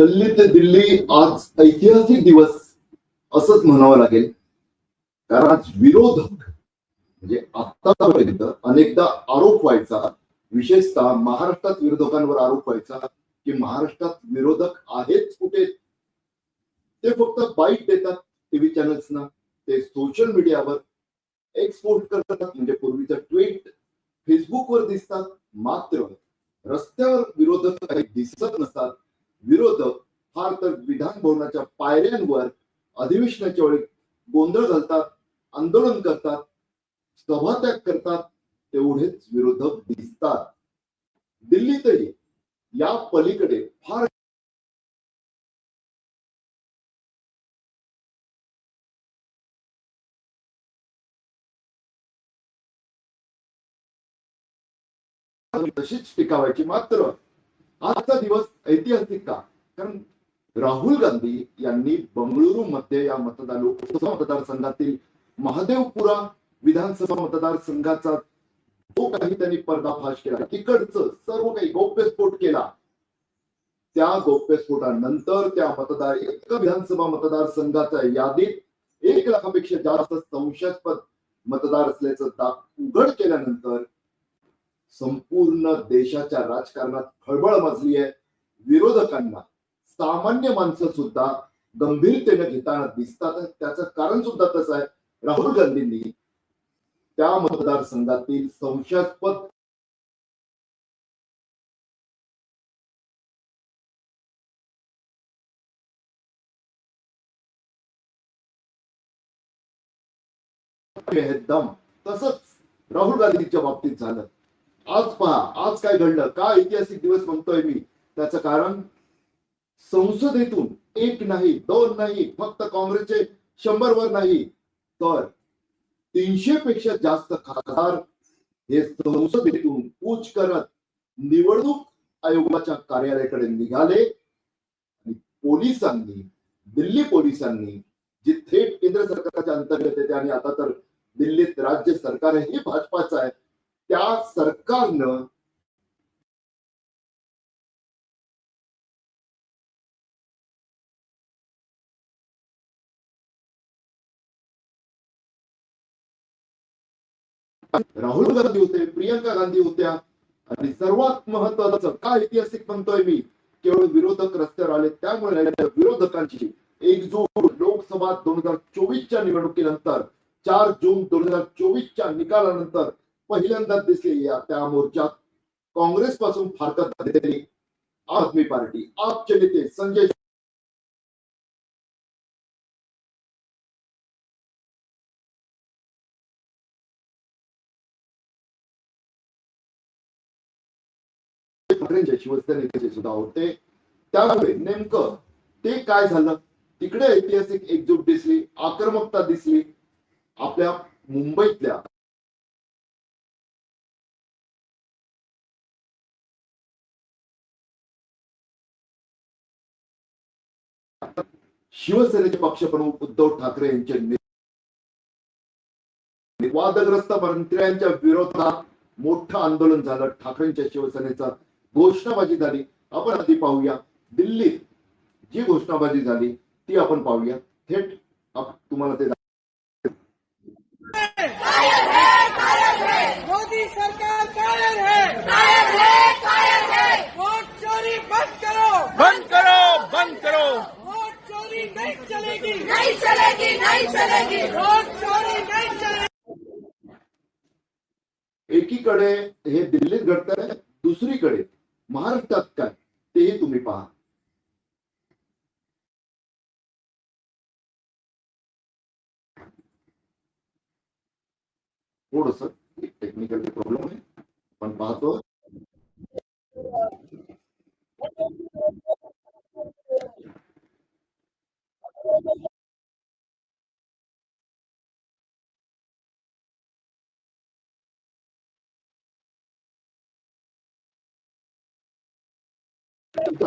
दिल्ली ते दिल्ली आज ऐतिहासिक दिवस असंच म्हणावं लागेल. कारण आज विरोधक म्हणजे आतापर्यंत अनेकदा आरोप व्हायचा विशेषतः महाराष्ट्रात विरोधकांवर आरोप व्हायचा की महाराष्ट्रात विरोधक आहेच कुठे? ते फक्त बाईट देतात टीव्ही चॅनल्सना. ते सोशल मीडियावर एक्सपोर्ट करतात म्हणजे पूर्वीचं ट्विट फेसबुकवर दिसतात. मात्र रस्त्यावर विरोधक काही दिसत नसतात. विरोधक फार तर विधान भवनाच्या पायऱ्यांवर अधिवेशनाच्या वेळी गोंधळ घालतात आंदोलन करतात सभात्याग करतात तेवढेच विरोधक दिसतात. दिल्लीतही या पलीकडे फार तशीच टिकावायची मात्र आजचा दिवस ऐतिहासिक का? कारण राहुल गांधी यांनी बंगळुरू मध्ये या मतदार लोकसभा मतदारसंघातील महादेवपुरा विधानसभा मतदारसंघाचा जो काही त्यांनी पर्दाफाश केला तिकडचं सर्व काही गौप्यस्फोट केला. त्या गौप्यस्फोटानंतर त्या मतदार एक विधानसभा मतदारसंघाच्या यादीत एक लाखापेक्षा जास्त संशयास्पद मतदार असल्याचं दाख उघड केल्यानंतर संपूर्ण देशाच्या राजकारणात खळबळ माजली आहे. विरोधकांना सामान्य माणसं सुद्धा गंभीरतेने घेताना दिसतात. त्याचं कारण सुद्धा तसं आहे? राहुल गांधींनी त्या मतदारसंघातील संशयास्पद दम तसंच राहुल गांधींच्या बाबतीत झालं. आज पहा आज काय घडलं? का ऐतिहासिक दिवस म्हणतोय मी? त्याचं कारण संसदेतून एक नाही दोन नाही फक्त काँग्रेसचे शंभर वर नाही. तर तीनशे पेक्षा जास्त खासदार हे संसदेतून कूच करत निवडणूक आयोगाच्या कार्यालयाकडे निघाले. आणि पोलिसांनी दिल्ली पोलिसांनी जे थेट केंद्र सरकारच्या अंतर्गत येते आणि आता तर दिल्लीत राज्य सरकार हे भाजपाचं आहे त्या सरकारनं राहुल गांधी होते प्रियंका गांधी होत्या आणि सर्वात महत्वाचं काय ऐतिहासिक म्हणतोय मी केवळ विरोधक रस्त्यावर आले त्यामुळे विरोधकांची एकजूट लोकसभा दोन हजार चोवीसच्या निवडणुकीनंतर चार जून दोन हजार चोवीसच्या निकालानंतर पहिल्यांदा दिसली या त्या मोर्चात. काँग्रेस पासून फारकत झालेली आम आदमी पार्टी आपचे नेते संजय ठाकरेंच्या शिवसेनेचे सुद्धा होते. त्यामुळे नेमकं ते काय झालं? तिकडे ऐतिहासिक एकजूट दिसली आक्रमकता दिसली. आपल्या मुंबईतल्या शिवसेनेचे पक्षप्रमुख उद्धव ठाकरे यांचे वादग्रस्त मंत्र्यांच्या विरोधात मोठं आंदोलन झालं. ठाकरेंच्या शिवसेनेचा घोषणाबाजी झाली. आपण आधी पाहूया. दिल्लीत जी घोषणाबाजी झाली ती आपण पाहूया. थेट तुम्हाला ते मोदी सरकार कायर है। कायर है कायर है। वोट चोरी बंद करो। बंद करो बंद करो। नहीं चलेगी। नहीं चलेगी नहीं चलेगी। वोट चोरी नहीं चलेगी। एकीकडे हे दिल्लीत घडत आहे दुसरीकडे महाराष्ट्रात काय तेही तुम्ही पहा। थोडस टेक्निकल प्रॉब्लेम आहे पण पाहतो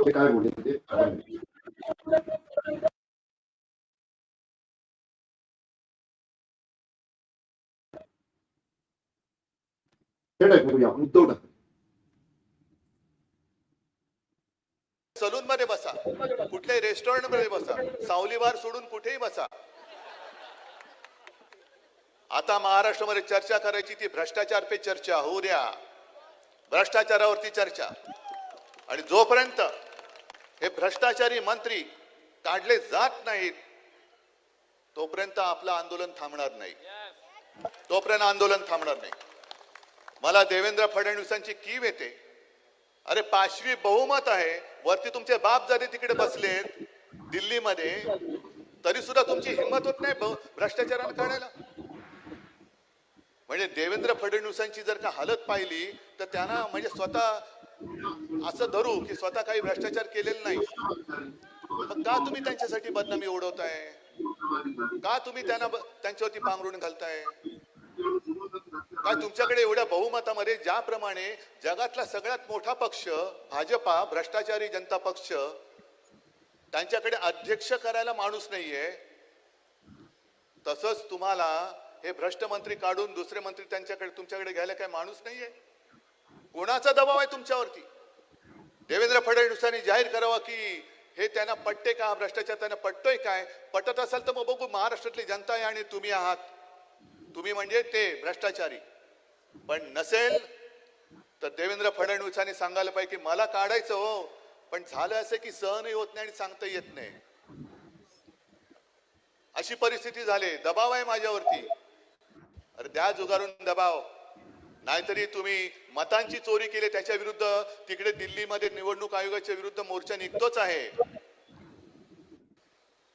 ते काय बोलले ते आपण उद्धव ठाकरे सलून मध्ये बसा. रेस्टॉरंटमध्ये बसा. सावली बार सोडून कुठेही बसा. आता महाराष्ट्रामध्ये चर्चा करायची ती भ्रष्टाचार पे चर्चा. होऊ द्या. भ्रष्टाचारावरती चर्चा. आणि जोपर्यंत हे भ्रष्टाचारी मंत्री काढले जात नाहीत. तोपर्यंत आपलं आंदोलन थांबणार नाही. तोपर्यंत आंदोलन थांबणार नाही. मला देवेंद्र फडणवीसांची कीव येते. अरे पाचवी बहुमत आहे. वरती तुमचे बाप जरी तिकडे बसलेत. दिल्लीमध्ये. तरी सुद्धा तुमची हिंमत होत नाही बहु- काढायला. म्हणजे देवेंद्र फडणवीसांची जर का हालत पाहिली तर त्यांना म्हणजे स्वतः असं धरू की स्वतः काही भ्रष्टाचार केलेला नाही. मग का तुम्ही त्यांच्यासाठी बदनामी उडवताय का तुम्ही त्यांना त्यांच्यावरती पांघरून घालताय? काय तुमच्याकडे एवढ्या बहुमतामध्ये ज्याप्रमाणे जगातला सगळ्यात मोठा पक्ष भाजपा भ्रष्टाचारी जनता पक्ष त्यांच्याकडे अध्यक्ष करायला माणूस नाहीये? तसंच तुम्हाला हे भ्रष्ट मंत्री काढून दुसरे मंत्री त्यांच्याकडे तुमच्याकडे घ्यायला काय माणूस नाहीये? कोणाचा दबाव आहे तुमच्यावरती? देवेंद्र फडणवीसांनी जाहीर करावा की हे त्यांना पटते का? हा भ्रष्टाचार त्यांना पटतोय काय? पटत असाल तर मग बघू महाराष्ट्रातली जनता आहे आणि तुम्ही आहात. तुम्ही म्हणजे ते भ्रष्टाचारी. पण नसेल तर देवेंद्र फडणवीसांनी सांगायला पाहिजे की मला काढायचं हो पण झालं असं की सहनही होत नाही आणि सांगता येत नाही. अशी परिस्थिती झाली. दबाव आहे माझ्यावरती. अरे द्या जुगारून दबाव. नाहीतरी तुम्ही मतांची चोरी केली त्याच्या विरुद्ध तिकडे दिल्लीमध्ये निवडणूक आयोगाच्या विरुद्ध मोर्चा निघतोच आहे.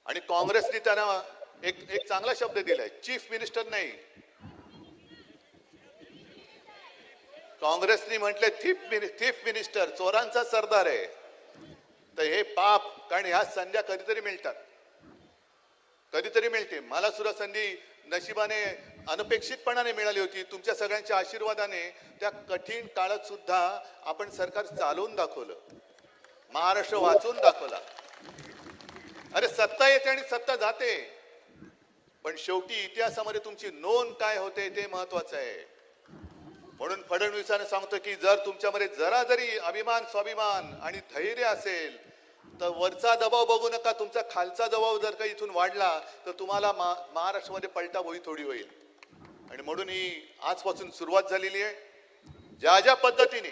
आणि काँग्रेसने त्यांना एक एक चांगला शब्द दिलाय चीफ मिनिस्टर नाही. काँग्रेसने म्हटले थीफ थीफ मिनिस्टर चोरांचा सरदार आहे. तर हे पाप कारण ह्या संध्या कधीतरी मिळतात. कधीतरी मिळते मला सुद्धा संधी नशिबाने अनपेक्षितपणाने मिळाली होती. तुमच्या सगळ्यांच्या आशीर्वादाने त्या कठीण काळात सुद्धा आपण सरकार चालवून दाखवलं. महाराष्ट्र वाचून दाखवला. अरे सत्ता येते आणि सत्ता जाते. पण शेवटी इतिहासामध्ये तुमची नोंद काय होते ते महत्वाचं आहे. म्हणून फडणवीसाने सांगतो की जर तुमच्यामध्ये जरा जरी अभिमान स्वाभिमान आणि धैर्य असेल तर वरचा दबाव बघू नका. तुमचा खालचा दबाव जर का इथून वाढला तर तुम्हाला मा- महाराष्ट्रामध्ये पलटा होई थोडी होईल. आणि म्हणून ही आजपासून सुरुवात झालेली आहे. ज्या ज्या पद्धतीने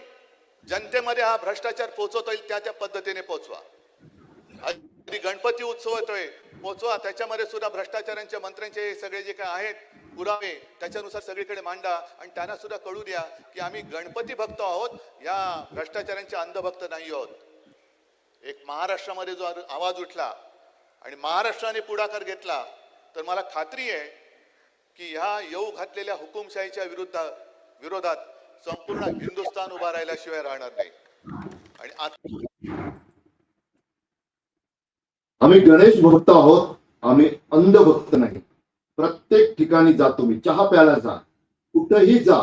जनतेमध्ये हा भ्रष्टाचार पोहोचवता येईल त्या त्या पद्धतीने पोहोचवा. अगदी गणपती उत्सव येतोय पोचवा त्याच्यामध्ये सुद्धा भ्रष्टाचारांच्या मंत्र्यांचे सगळे जे काय आहेत पुरावे त्याच्यानुसार सगळीकडे मांडा आणि त्यांना सुद्धा कळू द्या की आम्ही गणपती भक्त आहोत या भ्रष्टाचारांचे अंधभक्त नाही आहोत. एक महाराष्ट्रामध्ये जो आवाज उठला आणि महाराष्ट्राने पुढाकार घेतला तर मला खात्री आहे की ह्या येऊ घातलेल्या हुकुमशाहीच्या विरुद्ध विरोधात संपूर्ण हिंदुस्थान उभा राहिल्याशिवाय राहणार नाही. आणि आम्ही गणेश भक्त आहोत आम्ही अंध भक्त नाही. प्रत्येक ठिकाणी जा तुम्ही चहा प्यायला जा कुठेही जा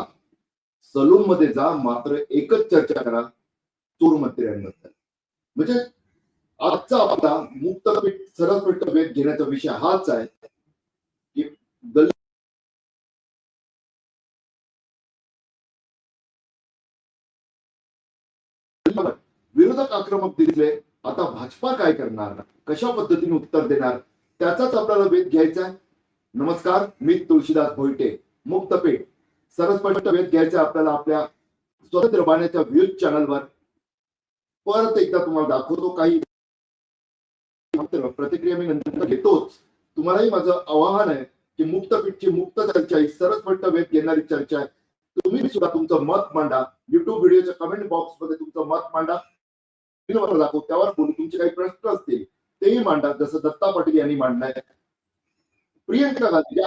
सलून मध्ये जा मात्र एकच चर्चा करा चोर मंत्र्यांबद्दल. म्हणजे आजचा आपला मुक्तपीठ सरसपट्ट भेट घेण्याचा विषय हाच आहे की गल्ली आक्रमक दिसले? आता भाजपा काय करणार? कशा पद्धतीने उत्तर देणार? त्याचाच आपल्याला वेध घ्यायचा आहे. नमस्कार मी तुळशीदास भोईटे मुक्तपेठ. सरस्पष्ट वेध घ्यायचा आपल्याला आपल्या स्वतंत्र बाण्याच्या व्ह्यूज चॅनलवर. परत एकदा तुम्हाला दाखवतो काही प्रतिक्रिया मी नंतर घेतोच. तुम्हालाही माझं आवाहन आहे की मुक्तपीठची मुक्त चर्चा ही सरसपट वेध घेणारी चर्चा आहे. तुम्ही सुद्धा तुमचं मत मांडा. युट्यूब व्हिडिओच्या कमेंट बॉक्समध्ये तुमचं मत मांडा. स्क्रीनवर दाखव त्यावर बोलू तुमचे काही प्रश्न असतील तेही मांडा जसं दत्ता पाटील यांनी मांडलाय. प्रियंका गांधी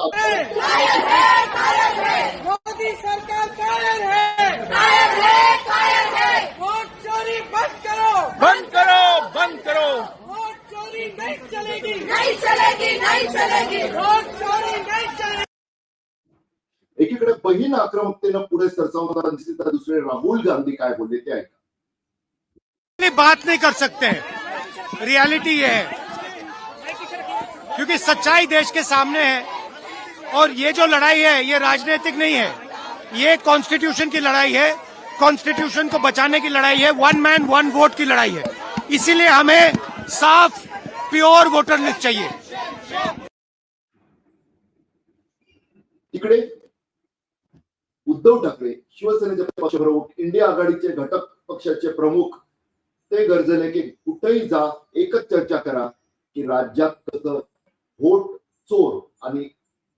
मोदी सरकार कायर है! कायर है कायर है! वोट चोरी बंद करो! बंद करो बंद करो! वोट चोरी नहीं चलेगी! नहीं चलेगी नहीं चलेगी! वोट चोरी नहीं चलेगी! एकीकडे बहीण आक्रमकतेनं पुढे सरसावताना दिसली तर दुसरे राहुल गांधी काय बोलले ते ऐका. बात नहीं कर सकते। रियलिटी ये है। क्योंकि सच्चाई देश के सामने है। और ये जो लड़ाई है, ये राजनीतिक नहीं है। ये कॉन्स्टिट्यूशन की लड़ाई है। कॉन्स्टिट्यूशन को बचाने की लड़ाई है। वन मैन वन वोट की लड़ाई है। इसीलिए हमें साफ़ प्योर वोटर लिस्ट चाहिए। इकडे, उद्धव ठाकरे, शिवसेनेचे पक्षप्रमुख, इंडिया आघाडीचे घटक पक्षाचे प्रमुख ते गरजले की कुठेही जा एकच चर्चा करा की राज्यात कसं व्होट चोर आणि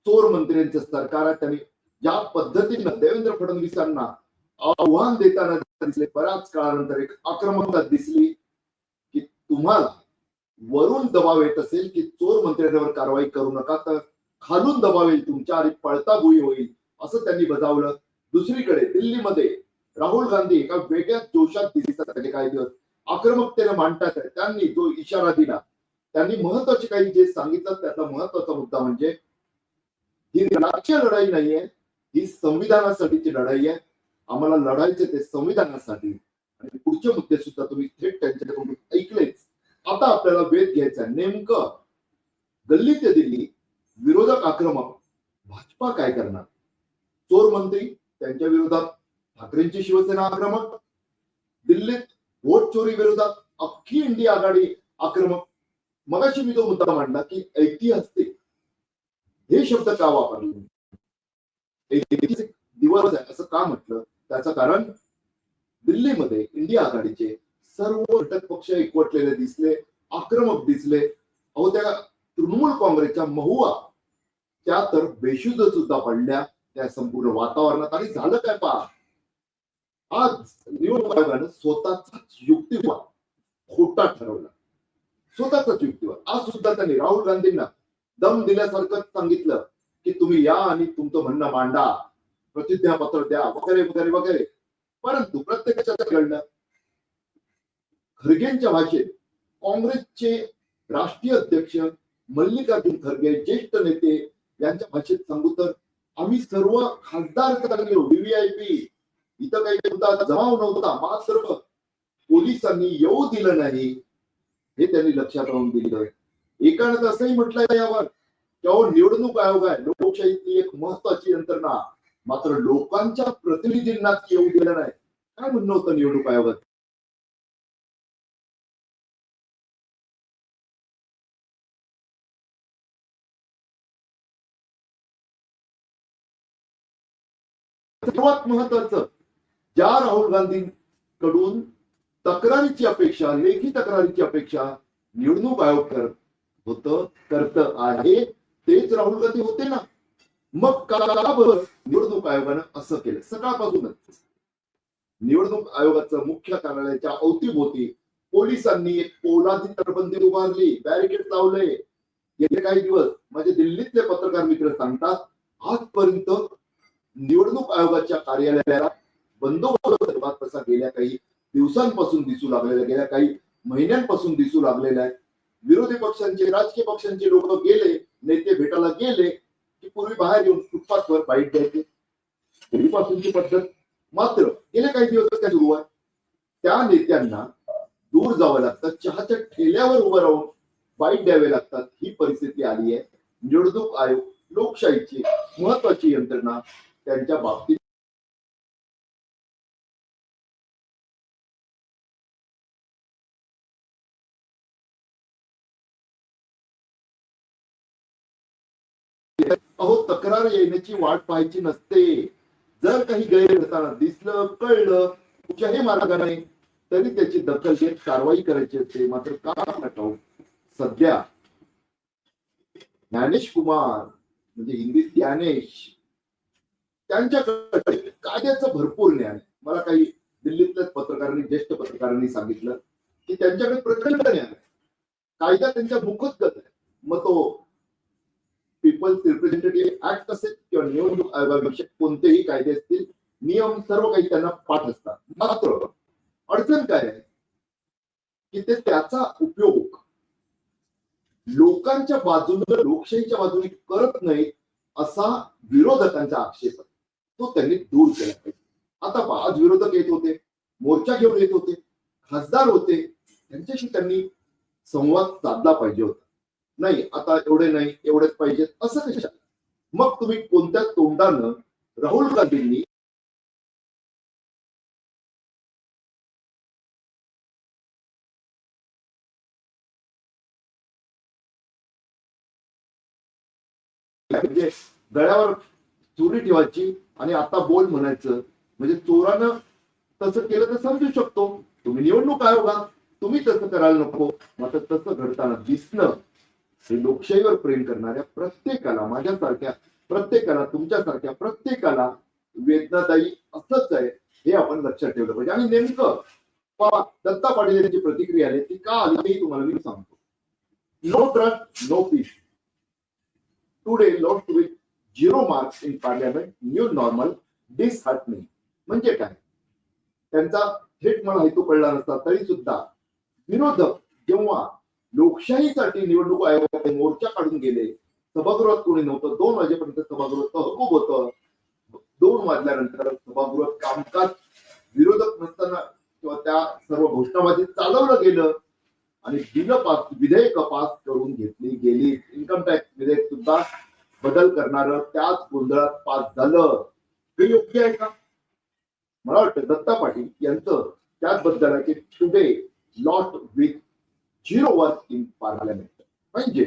चोर मंत्र्यांचं सरकार आहे. त्यांनी ज्या पद्धतीनं देवेंद्र फडणवीसांना आव्हान देताना दिसले बराच काळानंतर एक आक्रमकता दिसली की तुम्हाला वरून दबाव येत असेल की चोर मंत्र्यांवर कारवाई करू नका तर खालून दबाव येईल तुमच्या आणि पळताभुई होईल असं त्यांनी बजावलं. दुसरीकडे दिल्लीमध्ये राहुल गांधी एका वेगळ्या जोशात दिसतात काही दिवस आक्रमकतेने मांडतात त्यांनी जो इशारा दिला त्यांनी महत्त्वाचे काही जे सांगितलं त्याचा महत्त्वाचा मुद्दा म्हणजे ही राजकीय लढाई नाहीये ही संविधानासाठीची लढाई आहे. आम्हाला लढायचे ते संविधानासाठी. आणि पुढचे मुद्दे सुद्धा तुम्ही थेट त्यांच्याकडून ऐकलेच. आता आपल्याला वेध घ्यायचा नेमकं गल्ली ते दिल्ली विरोधक आक्रमक भाजपा काय करणार? चोर मंत्री त्यांच्या विरोधात ठाकरेंची शिवसेना आक्रमक दिल्लीत वोट चोरी विरोधात अख्खी इंडिया आघाडी आक्रमक. मगाशी मी तो मुद्दा मांडला की ऐतिहासिक हे शब्द का वापरले? ऐतिहासिक दिवस आहे असं का म्हटलं? त्याचं कारण दिल्लीमध्ये इंडिया आघाडीचे सर्व घटक पक्ष एकवटलेले दिसले आक्रमक दिसले. अहो त्या तृणमूल काँग्रेसच्या महुआ त्या तर बेशुद्ध सुद्धा पडल्या. त्या संपूर्ण वातावरणात. आणि झालं काय पहा? आज निवडणूक आयोगानं स्वतःचाच युक्तिवाद खोटा ठरवला. स्वतःचाच युक्तिवाद. आज सुद्धा त्यांनी राहुल गांधींना दम दिल्यासारखं सांगितलं की तुम्ही या आणि तुमचं म्हणणं मांडा. प्रतिज्ञापत्र द्या वगैरे वगैरे वगैरे. परंतु प्रत्येकाच्या घडलं खरगेंच्या भाषेत काँग्रेसचे राष्ट्रीय अध्यक्ष मल्लिकार्जुन खरगे ज्येष्ठ नेते यांच्या भाषेत सांगू तर आम्ही सर्व खासदार व्हीव्हीआयपी इथं काही मुद्दा जमाव नव्हता. मात्र पोलिसांनी येऊ दिलं नाही हे त्यांनी लक्षात राहून दिलं एकानं असंही म्हटलंय यावर की निवडणूक आयोग आहे. लोकशाहीतली एक महत्वाची यंत्रणा. मात्र लोकांच्या प्रतिनिधींना येऊ दिलं नाही. काय म्हणणं होतं निवडणूक आयोगात? सर्वात महत्वाचं ज्या राहुल गांधींकडून तक्रारीची अपेक्षा लेखी तक्रारीची अपेक्षा निवडणूक आयोग करत होत करत आहे तेच राहुल गांधी होते ना. मग का निवडणूक आयोगानं असं केलं. सकाळपासूनच निवडणूक आयोगाचं मुख्य कार्यालयाच्या अवतीभोवती पोलिसांनी एक पोलादी तटबंदी उभारली बॅरिकेड लावले गेले काही दिवस माझे दिल्लीतले पत्रकार मित्र सांगतात आजपर्यंत निवडणूक आयोगाच्या कार्यालयाला बंदोबस्त सर्वात तसा गेल्या काही दिवसांपासून दिसू लागलेला गेल्या काही महिन्यांपासून दिसू लागलेला आहे. विरोधी पक्षांचे राजकीय पक्षांचे लोक गेले नेते भेटायला गेले की पूर्वी बाहेर येऊन फुटपाथवर बाईट द्यायचे पूर्वीपासूनची पद्धत मात्र गेले काही दिवस काय सुरू आहे. त्या नेत्यांना दूर जावं लागतं. चहाच्या ठेल्यावर उभं राहून बाईट द्यावे लागतात. ही परिस्थिती आली आहे. निवडणूक आयोग लोकशाहीची महत्वाची यंत्रणा त्यांच्या बाबतीत अहो तक्रार येण्याची वाट पाहायची नसते. जर काही गैर दिसलं कळलं कुठल्याही मार्गाने तरी त्याची दखल घेत कारवाई करायची असते. मात्र का हो? सध्या ज्ञानेश कुमार म्हणजे हिंदीत ज्ञानेश त्यांच्याकडे कायद्याचं भरपूर ज्ञान आहे. मला काही दिल्लीतल्याच पत्रकारांनी ज्येष्ठ पत्रकारांनी सांगितलं की त्यांच्याकडे प्रचंड ज्ञान आहे. कायदा त्यांच्या मुखोद्गत आहे. मग तो पीपल्स रिप्रेझेंटेटिव्ह ऍक्ट असेल किंवा निवडणूक आयोगाविषयक कोणतेही कायदे असतील नियम सर्व काही त्यांना पाठ असतात. मात्र अडचण काय आहे? की ते त्याचा उपयोग लोकांच्या बाजूने लोकशाहीच्या बाजूने करत नाही असा विरोधकांचा आक्षेप आहे. तो त्यांनी दूर केला पाहिजे. आता पहा, आज विरोधक येत होते मोर्चा घेऊन येत होते खासदार होते त्यांच्याशी त्यांनी संवाद साधला पाहिजे होता. नाही आता एवढे नाही एवढेच पाहिजेत असं कशा मग तुम्ही कोणत्या तोंडानं राहुल गांधींनी म्हणजे गळ्यावर चोरी ठेवायची आणि आता बोल म्हणायचं म्हणजे चोरानं तसं केलं तर समजू शकतो. तुम्ही निवडणूक आयोगा तुम्ही तसं करायला नको. मात्र तसं घडताना दिसणं हे लोकशाहीवर प्रेम करणाऱ्या प्रत्येकाला माझ्यासारख्या प्रत्येकाला तुमच्यासारख्या प्रत्येकाला वेदनादायी असंच आहे हे आपण लक्षात ठेवलं पाहिजे. आणि नेमकं पहा दत्ता पाटील यांची प्रतिक्रिया आली ती का आली हे तुम्हाला मी सांगतो. No trust no peace today lost with zero marks in parliament new normal disheartening म्हणजे काय? त्यांचा थेट मला हेतू कळला नसता तरी सुद्धा विरोधक जेव्हा लोकशाहीसाठी निवडणूक आयोगाने मोर्चा काढून गेले. सभागृहात कोणी नव्हतं. दोन वाजेपर्यंत सभागृह तहकूब होत. दोन वाजल्यानंतर सभागृहात कामकाज विरोधक नसताना किंवा त्या सर्व घोषणाबाजी चालवलं गेलं. आणि बिल पास विधेयक पास करून घेतली गेली. इन्कम टॅक्स विधेयक सुद्धा बदल करणार त्याच गोंधळात पास झालं. हे योग्य आहे का? मला वाटतं दत्ता पाटील यांचं त्याचबद्दल आहे की today lot with zero one in parliament. म्हणजे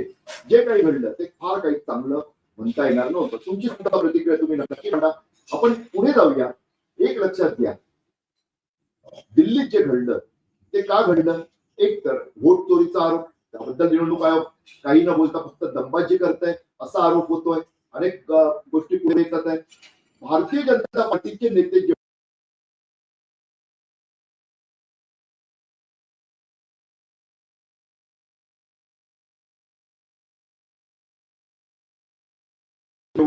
जे काही घडलं ते फार काही चांगलं म्हणता येणार नव्हतं. तुमची सुद्धा प्रतिक्रिया तुम्ही नक्की म्हणा. आपण पुढे जाऊया. एक लक्षात घ्या. दिल्लीत जे घडलं ते का घडलं? एक तर व्होट चोरीचा आरोप त्याबद्दल निवडणूक आयोग काही न बोलता फक्त दंबाजी करताय असा आरोप होतोय. अनेक गोष्टी पुढे येतात आहे. भारतीय जनता पार्टीचे नेते जे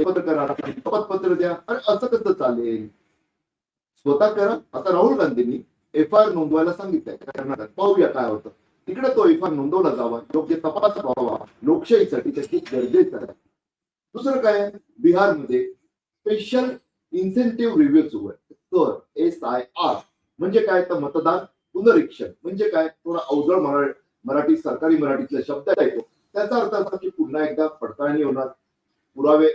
शपथ करा शपथपत्र द्या अरे असं कसं चालेल? स्वतः करा. आता राहुल गांधींनी एफ आय आर नोंदवायला सांगितलंय कर्नाटक पाहूया काय होतं. तिकडे तो एफ आय आर नोंदवला जावा योग्य तपास व्हावा लोकशाहीसाठी त्याची गरजेचं आहे. दुसरं काय? बिहारमध्ये स्पेशल इन्सेंटिव्ह रिव्ह्यू सुरू आहे. तर एस आय आर म्हणजे काय? तर मतदान पुनरीक्षण. म्हणजे काय? थोडा अवजड मरा मराठी सरकारी मराठीतला शब्द येतो. त्याचा अर्थ असा की पुन्हा एकदा पडताळणी होणार. पुरावे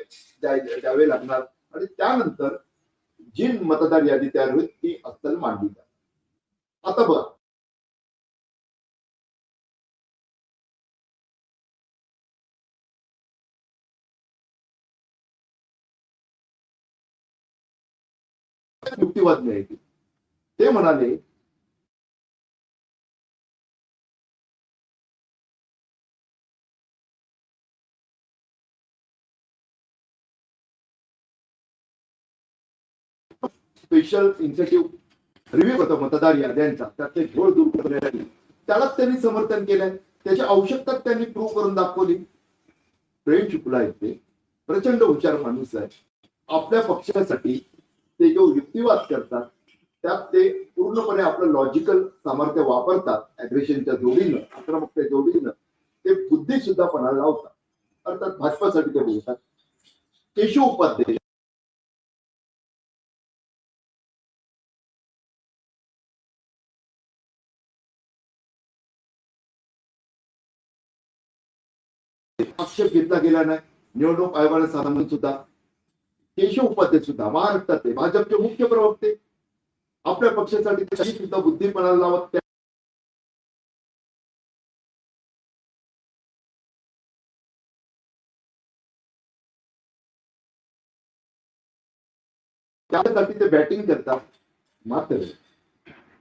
द्यावे लागणार. आणि त्यानंतर जी मतदार यादी तयार होईल ती अस्सल मांडली जाईल. आता बघा. युक्तिवाद मिळतील ते म्हणाले स्पेशल इन्सेटिव्ह रिव्ह्यू करतो मतदार याद्यांचा. त्यात ते घोळ दूर करण्यासाठी त्यालाच त्यांनी समर्थन केलंय. त्याची आवश्यकता त्यांनी प्रूव्ह करून दाखवली. प्रेम शुक्ला येते प्रचंड हुशार माणूस आहे. आपल्या पक्षासाठी ते जो युक्तिवाद करतात त्यात ते पूर्णपणे आपलं लॉजिकल सामर्थ्य वापरतात अग्रेशनच्या जोडीनं आक्रमकच्या जोडीनं ते बुद्धी सुद्धा पणाला लावतात. अर्थात भाजपासाठी ते बोलतात. केशव उपाध्ये आक्षेप घेतला गेला नाही निवडणूक आयोगाने सांगून सुद्धा केशव उपाध्याय सुद्धा महाराष्ट्रातले भाजपचे मुख्य प्रवक्ते, आपल्या पक्षासाठी काही सुद्धा बुद्धिपणाला लावत त्या- त्यासाठी ते बॅटिंग करतात. मात्र,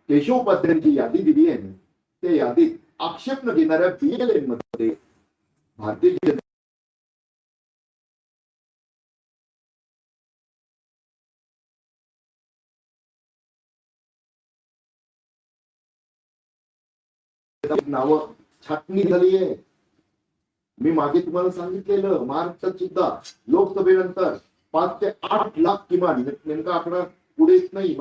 केशव उपाध्यायांची यादी दिली आहे त्या यादीत आक्षेप न घेणाऱ्या बीएलएन मध्ये भारतीय जनता नावं छाटणी झाली आहे. मी मागे तुम्हाला सांगितलेलं महाराष्ट्रात सुद्धा लोकसभेनंतर पाच ते आठ लाख किमान नेमका आकडा पुढे येत नाही.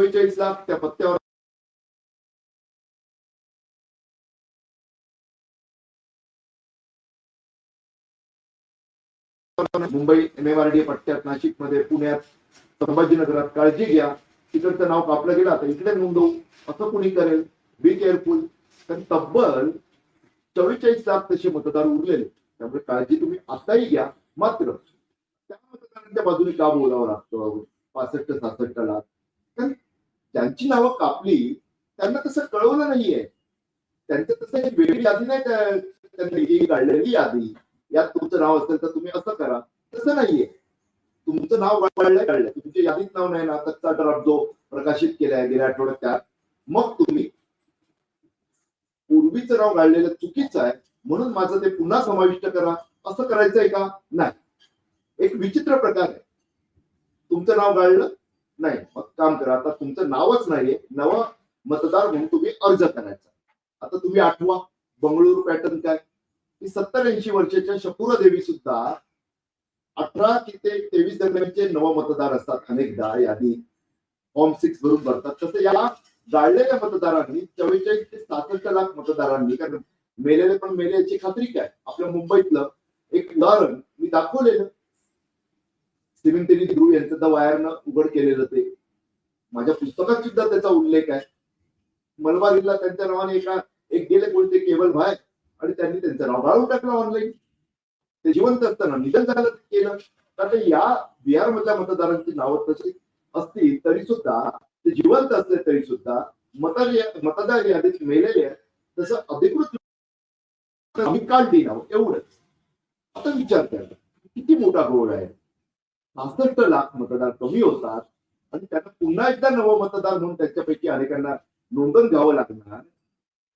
चव्वेचाळीस लाख त्या पत्त्यावर Mumbai M M R D पट्ट्यात नाशिकमध्ये पुण्यात संभाजीनगरात काळजी घ्या. तिकडचं नाव कापलं गेलं आता इकडे नोंदवू असं कुणी करेल? बी केअरफुल कारण तब्बल चव्वेचाळीस लाख तसे मतदार उरलेले. त्यामुळे काळजी तुम्ही आताही घ्या. मात्र त्या मतदारांच्या बाजूने का बोलावं लागतं? पासष्ट सासष्ट लाख. कारण ज्यांची नावं कापली त्यांना तसं कळवलं नाहीये. त्यांचं तसं एक वेगळी यादी नाही त्या- त्यांनी काढलेली यादी. यात तुमचं नाव असेल तर तुम्ही असं करा. तसं नाहीये. तुमचं नाव काढलंय काढलंय तुमच्या यादीत नाव नाही ना कच्चा ड्राफ्ट जो प्रकाशित केलाय गेल्या आठवड्यात त्यात. मग तुम्ही पूर्वीचं नाव काढलेलं चुकीचं आहे म्हणून माझं ते पुन्हा समाविष्ट करा. असं करायचंय का? नाही. एक विचित्र प्रकार आहे. तुमचं नाव काढलं नाही मग काम करा. आता तुमचं नावच नाहीये. नवं मतदार म्हणून तुम्ही अर्ज करायचा. आता तुम्ही आठवा बंगळुरू पॅटर्न काय? की सत्तर ऐंशी वर्षाच्या शपुरा देवी सुद्धा अठरा ते तेवीस दरम्यानचे नव मतदार असतात अनेकदा यादी फॉर्म सिक्स भरून भरतात. तसं या गाळलेल्या मतदारांनी चव्वेचाळीस ते सहासष्ट लाख मतदारांनी कारण मेलेले पण मेले याची खात्री काय? आपल्या मुंबईतलं एक उदाहरण मी दाखवलेलं. सिमेंटरी ध्रुव यांचं त्या वायरनं उघड केलेलं ते. माझ्या पुस्तकात सुद्धा त्याचा उल्लेख आहे. मलबारीला त्यांच्या नावाने एका एक गेले कोणते केबल बाहेर आणि त्यांनी त्यांचं नाव गाळून टाकलं ऑनलाईन ते जिवंत असताना निधन झालं केलं. तर या बिहार मधल्या मतदारांची नावं तशी असतील तरी सुद्धा ते जिवंत असले तरी सुद्धा मतदार या- मतदार यादीत मेलेले आहेत तसं अधिकृत काढली नाव एवढंच. आता विचार करा किती मोठा गोड आहे. पासष्ट लाख मतदार कमी होतात आणि त्यांना पुन्हा एकदा नवं मतदार म्हणून त्यांच्यापैकी अनेकांना नोंदण घ्यावं लागणार.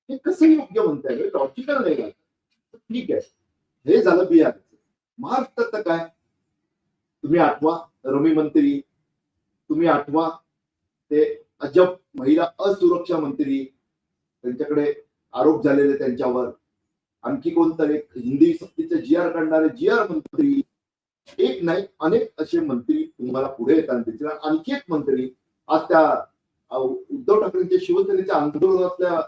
हे कसं योग्य म्हणताय लॉजिकल नाही का ठीक आहे. हे झालं बिहार महाराष्ट्रात तर काय? तुम्ही आठवा रमी मंत्री. तुम्ही आठवा ते अजब महिला असुरक्षा मंत्री. त्यांच्याकडे आरोप झालेले त्यांच्यावर. आणखी कोणतरी? एक हिंदी सक्तीचे जी आर काढणारे जी आर मंत्री. एक नाही अनेक असे मंत्री तुम्हाला पुढे येताना दिसतील. आणखी एक मंत्री आज त्या उद्धव ठाकरेंच्या शिवसेनेच्या आंदोलनातल्या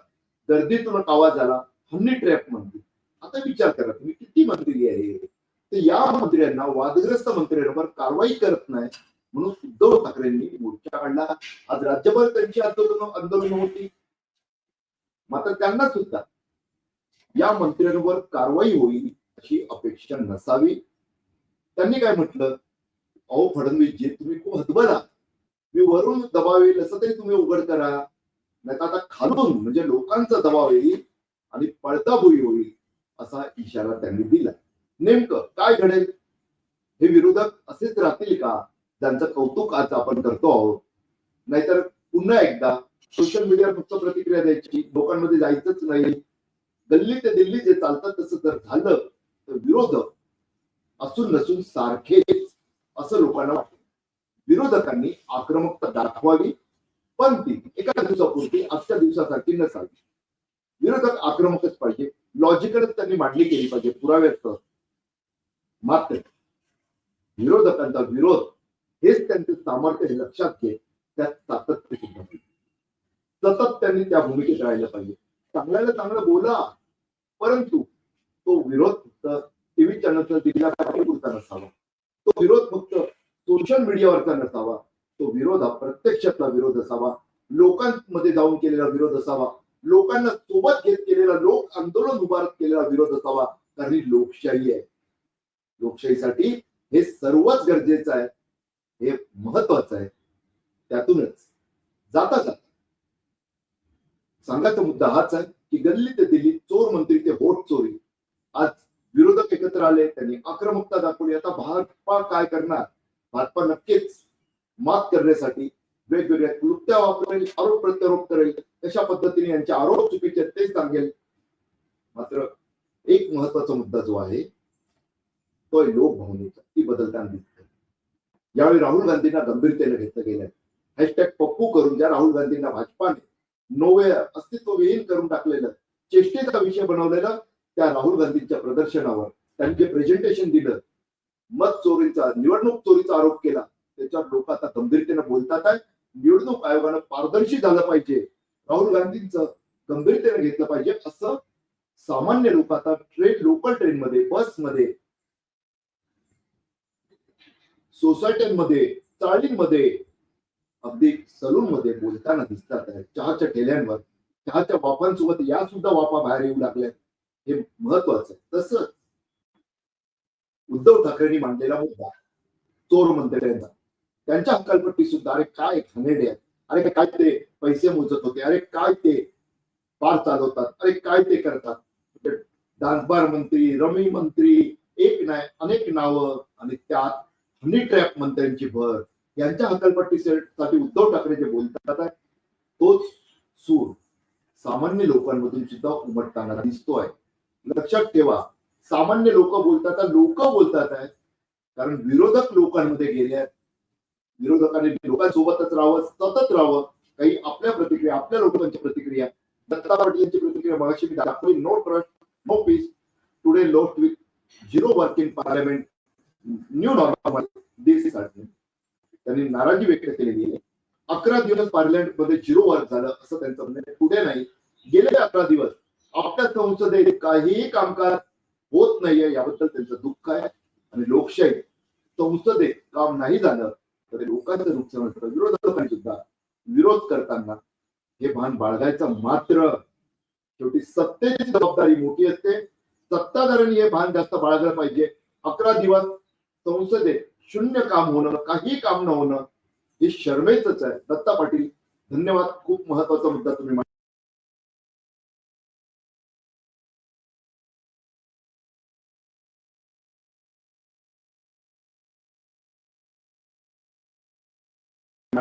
गर्दीतून आवाज आला. हन्नी ट्रॅप मंत्री. आता विचार करा तुम्ही किती मंत्री आहे तर या मंत्र्यांना वादग्रस्त मंत्र्यांवर कारवाई करत नाही म्हणून उद्धव ठाकरेंनी मोर्चा काढला. आज राज्यभर त्यांची आंदोलन आंदोलन होती. मात्र त्यांना सुद्धा या मंत्र्यांवर कारवाई होईल अशी अपेक्षा नसावी. त्यांनी काय म्हटलं? अहो फडणवीस जे तुम्ही खूप हतबला मी वरून दबाव येईल असं तरी तुम्ही उघड करा. नाही आता खालून म्हणजे लोकांचा दबाव येईल आणि पळताबुरी होईल असा इशारा त्यांनी दिला. नेमकं काय घडेल? हे विरोधक असेच राहतील का? ज्यांचं कौतुक आज आपण करतो आहोत. नाहीतर पुन्हा एकदा सोशल मीडियावर फक्त प्रतिक्रिया द्यायची. लोकांमध्ये जायचंच नाही. गल्ली ते दिल्ली जे चालतात तसं जर झालं तर विरोधक असून नसून सारखेच असं लोकांना वाटतं. विरोधकांनी आक्रमकता दाखवावी पण ती एका दिवसापुरती आजच्या दिवसासाठी नसावी. विरोधक आक्रमकच पाहिजे. लॉजिकलच त्यांनी मांडणी केली पाहिजे. पुराव्यासह मात्र विरोधकांचा विरोध हेच त्यांचे सामर्थ्य हे लक्षात घेत त्यात सातत्य सुद्धा सतत त्यांनी त्या भूमिकेत राहिलं पाहिजे. चांगल्याला चांगलं बोला परंतु तो विरोध फक्त टीव्ही चॅनलचा दिलेल्या पाठीपुरता नसावा तो विरोध फक्त सोशल मीडियावरचा नसावा तो विरोध हा प्रत्यक्षातला विरोध असावा. लोकांमध्ये जाऊन केलेला विरोध असावा. लोकांना सोबत घेत केलेला लोक आंदोलन उभारत केलेला विरोध असावा. कारण ही लोकशाही आहे. लोकशाहीसाठी हे सर्वच गरजेचं आहे. हे महत्वाचं आहे. त्यातूनच जाता जाता. सांगायचा मुद्दा हाच आहे की गल्ली ते दिल्ली चोर मंत्री ते होट चोरी. आज विरोधक एकत्र आले त्यांनी आक्रमकता दाखवली. आता भाजपा काय करणार? भाजपा नक्कीच मात करण्यासाठी वेगवेगळ्या क्लुप्त्या वापरेल आरोप प्रत्यारोप करेल. कशा पद्धतीने यांचे आरोप चुकीचे तेच ते सांगेल. मात्र एक महत्त्वाचा मुद्दा जो आहे तो आहे लोकभावनेचा. ती बदलताना दिसते. यावेळी राहुल गांधींना गंभीरतेने घेतलं गेलंय. हॅशटॅग पप्पू करून ज्या राहुल गांधींना भाजपाने नोवे अस्तित्वविहीन करून टाकलेलं चेष्टेचा विषय बनवलेला त्या राहुल गांधींच्या प्रदर्शनावर त्यांनी जे प्रेझेंटेशन दिलं मत चोरीचा निवडणूक चोरीचा आरोप केला त्याच्यावर लोक आता गंभीरतेने बोलतात निवडणूक आयोगानं पारदर्शी झालं पाहिजे. राहुल गांधींचं गंभीरतेने घेतलं पाहिजे. असं सामान्य लोक आता ट्रेन लोकल ट्रेनमध्ये बसमध्ये सोसायट्यांमध्ये चाळींमध्ये अगदी सलून मध्ये बोलताना दिसतात चहाच्या ठेल्यांवर चहाच्या वापांसोबत या सुद्धा वापा बाहेर येऊ लागल्या हे महत्वाचं आहे. तसंच उद्धव ठाकरेंनी मांडलेला मुद्दा चोर मंत्र्यांचा. त्यांच्या हक्कालपट्टी सुद्धा अरे काय खनेडे आहेत. अरे काय ते पैसे मोजत होते. अरे काय ते पार चालवतात. अरे काय ते करतात. म्हणजे ते डान्सबार मंत्री रमी मंत्री एक नाही अनेक नावं आणि त्यात हनी ट्रॅप मंत्र्यांची भर. यांच्या हकालपट्टी साठी उद्धव ठाकरे जे बोलतात तोच सूर सामान्य लोकांमधून सुद्धा उमटताना दिसतोय. लक्षात ठेवा. सामान्य लोक बोलतात लोक बोलतात आहेत. कारण विरोधक लोकांमध्ये गेले आहेत. विरोधकांनी लोकांसोबतच राहावं सतत राहावं. काही आपल्या प्रतिक्रिया आपल्या लोकांची प्रतिक्रिया. दत्ता पाटील यांची प्रतिक्रिया मगाशी मी दाखवली. No trust no peace today lost with zero work in parliament new normal this त्यांनी नाराजी व्यक्त केलेली आहे. अकरा दिवस पार्लमेंटमध्ये झिरो वर्क झालं असं त्यांचं म्हणणं टुडे नाही. गेले अकरा दिवस. आपल्या संसदेत काहीही कामकाज होत नाहीये याबद्दल त्यांचं दुःख आहे आणि लोकशाही. संसदेत काम नाही झालं तर लोकांचं नुकसान असतं विरोधकांनी सुद्धा विरोध करताना हे भान बाळगायचं मात्र शेवटी सत्तेची जबाबदारी मोठी असते. सत्ताधाऱ्यांनी हे भान जास्त बाळगलं पाहिजे. अकरा दिवस संसदेत शून्य काम होणं काही काम न होणं हे शर्मेच आहे. दत्ता पाटील धन्यवाद. खूप महत्त्वाचा मुद्दा तुम्ही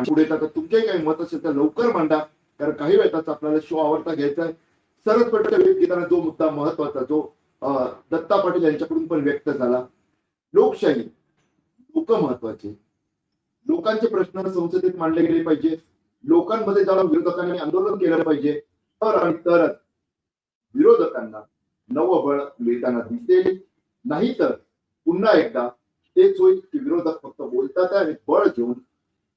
पुढे आता तुमचे काही मत असेल तर लवकर मांडा. कारण काही वेळाच आपल्याला शो आवडता घ्यायचा आहे. पटेल पट्ट घेताना जो मुद्दा महत्त्वाचा जो दत्ता पाटील यांच्याकडून पण व्यक्त झाला. लोकशाही लोक महत्त्वाचे. लोकांचे प्रश्न संसदेत मांडले गेले पाहिजे. लोकांमध्ये जाऊन विरोधकांनी आंदोलन केलं पाहिजे तर आणि तरच विरोधकांना नवबळ मिळताना दिसेल. नाही तर पुन्हा एकदा तेच होईल की विरोधक फक्त बोलतात आणि बळ घेऊन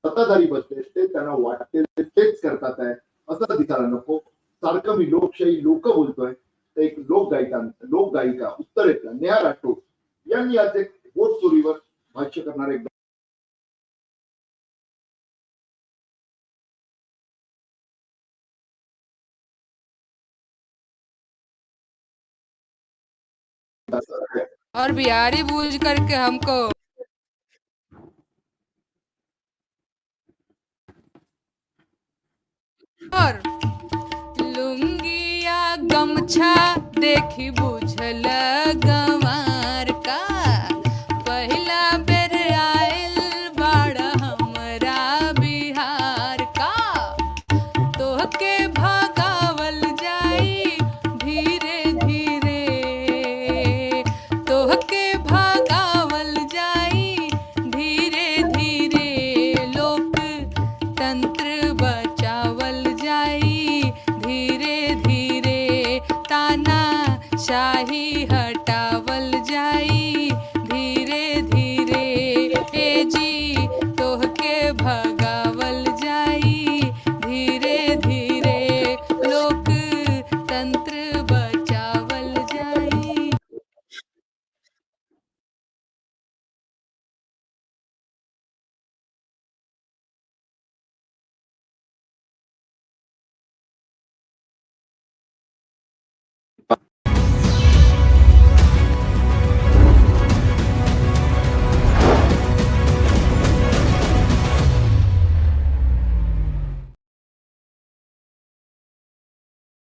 सत्ताधारी बसले ते त्यांना तेच करतात आहे. असं दिसायला नको सारखं मी लोकशाही लोक बोलतोय. तर एक लोकगायिका लोकगायिका, उत्तरेतल्या नेहा राठोड यांनी आज एक वोट चोरीवर भाष्य करणारे और बिहारी बूझ करके हमको और लुंगिया गमछा देखी बुझल गवार का?